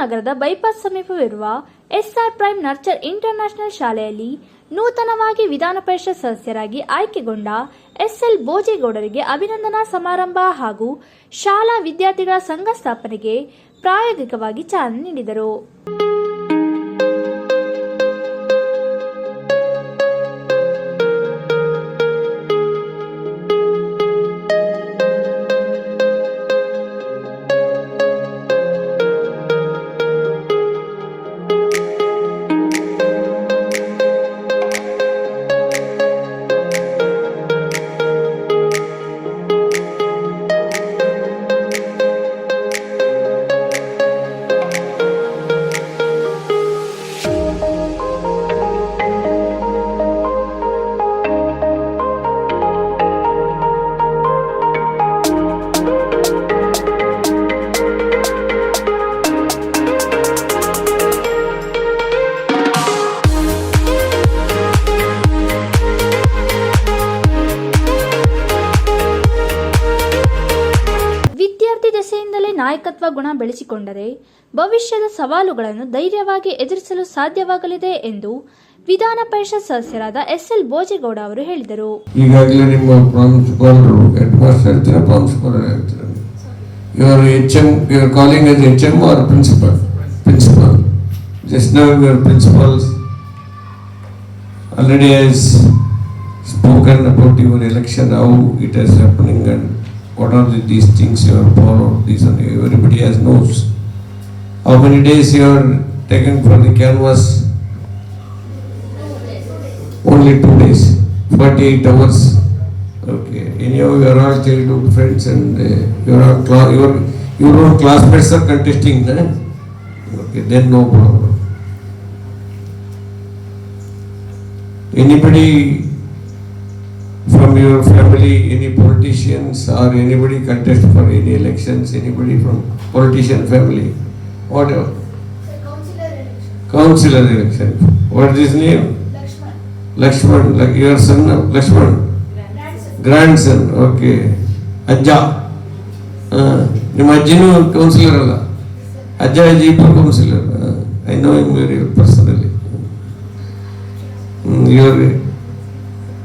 ನಗರದ ಬೈಪಾಸ್ ಸಮೀಪವಿರುವ S R prime nurture international ಶಾಲೆಯಲ್ಲಿ ನೂತನವಾಗಿ ವಿಧಾನ ಪರಿಷತ್ ಸದಸ್ಯರಾಗಿ ಆಯ್ಕೆಗೊಂಡ ಎಸ್ಎಲ್ ಬೋಜೇಗೌಡರಿಗೆ ಅಭಿನಂದನಾ ಸಮಾರಂಭ ಹಾಗೂ ಶಾಲಾ ವಿದ್ಯಾರ್ಥಿಗಳ ಸಂಘ ಸ್ಥಾಪನೆಗೆ ಪ್ರಾಯೋಗಿಕವಾಗಿ ಚಾಲನೆ ನೀಡಿದರು. ನಾಯಕತ್ವ ಗುಣ ಬೆಳೆಸಿಕೊಂಡರೆ ಭವಿಷ್ಯದ ಸವಾಲುಗಳನ್ನು ಧೈರ್ಯವಾಗಿ ಎದುರಿಸಲು ಸಾಧ್ಯವಾಗಲಿದೆ ಎಂದು ವಿಧಾನ ಪರಿಷತ್ ಸದಸ್ಯರಾದ ಎಸ್ ಎಲ್ ಭೋಜೇಗೌಡ ಅವರು ಹೇಳಿದರು. ಈಗಾಗಲೇ ನಿಮ್ಮ ಪ್ರಾಂಶುಪಾಲರು ಹೆಡ್ ಮಾಸ್ಟರ್ ಹೇಳ್ತೀರಾ ಪ್ರಾಂಶುಪಾಲರು ಹೇಳ್ತೀರಾ your H M your calling S H M R principal principal just now your principals already has spoken about your election, how it is happening and what are the, these things you have followed, these everybody has knows. How many days you are taken for the canvas? Only two days, forty-eight hours. Okay, anyhow, you are all childhood friends and uh, you are all cla- your, your own classmates are contesting, eh? Okay, then no problem. Anybody family, any politicians or anybody contest for any elections, anybody from politician family, whatever, Councillor election. what is his name? Lakshman. Lakshman, like your son, Lakshman, Grandson. grandson, okay, ಅಜ್ಜ Imagine ನಿಮ್ಮ ಅಜ್ಜಿನೂ counsellor ಅಲ್ಲ ಅಜ್ಜ ಅಜ್ಜಿ ಇಬ್ಬರು councillor I know I'm very personally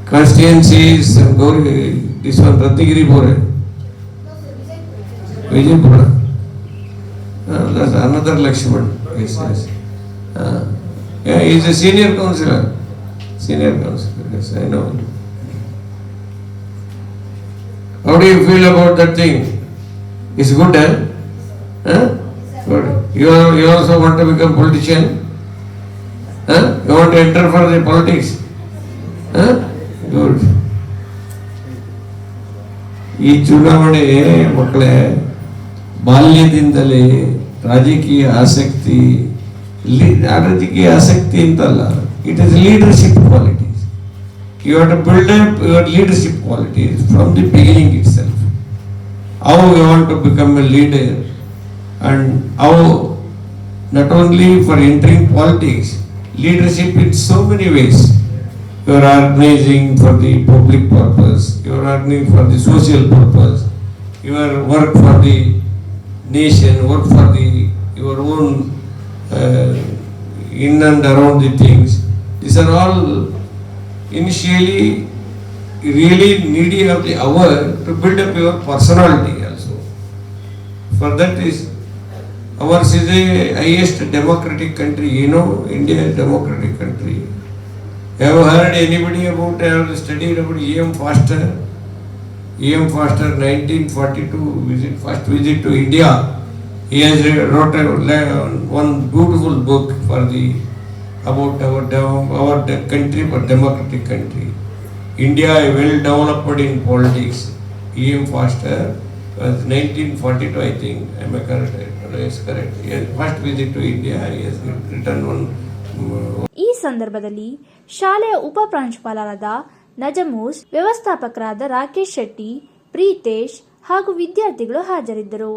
constituencies and Gauri, this one Ratnagiri Bore. Vijay Bora. Uh, that's another Lakshman. Yes, yes. Uh, yeah, he's a senior councillor. Senior councillor, yes, I know. How do you feel about that thing? It's good, eh? Huh? Good. You, are, you also want to become politician? Huh? You want to enter for the politics? Huh? Good. ಈ ಚುನಾವಣೆ ಮಕ್ಕಳೇ ಬಾಲ್ಯದಿಂದಲೇ ರಾಜಕೀಯ ಆಸಕ್ತಿ ಲೀ- ರಾಜಕೀಯ ಆಸಕ್ತಿ ಅಂತಲ್ಲ it is leadership qualities you have to build up your leadership qualities from the beginning itself. How you want to become a leader and how not only for entering politics, leadership in so many ways. You are organizing for the public purpose, you are organizing for the social purpose, you are work for the nation, work for the your own uh, in and around the things. These are all initially really needy of the hour to build up your personality also. For that is, ours is a highest democratic country, you know, India is democratic country. Have you heard anybody about, have studied about E.M. Foster? E.M. Foster, 1942, visit, first visit to India. He has wrote a, one beautiful book for the, about our, our country, but democratic country. India well developed in politics. E.M. Foster was 1942, I think. Am I correct? Yes, correct. First visit to India. He has written one. Uh, ಸಂದರ್ಭದಲ್ಲಿ ಶಾಲೆಯ ಉಪ ಪ್ರಾಂಶುಪಾಲರಾದ ನಜಮೂಸ್ ವ್ಯವಸ್ಥಾಪಕರಾದ ರಾಕೇಶ್ ಶೆಟ್ಟಿ ಪ್ರೀತೇಶ್ ಹಾಗೂ ವಿದ್ಯಾರ್ಥಿಗಳು ಹಾಜರಿದ್ದರು.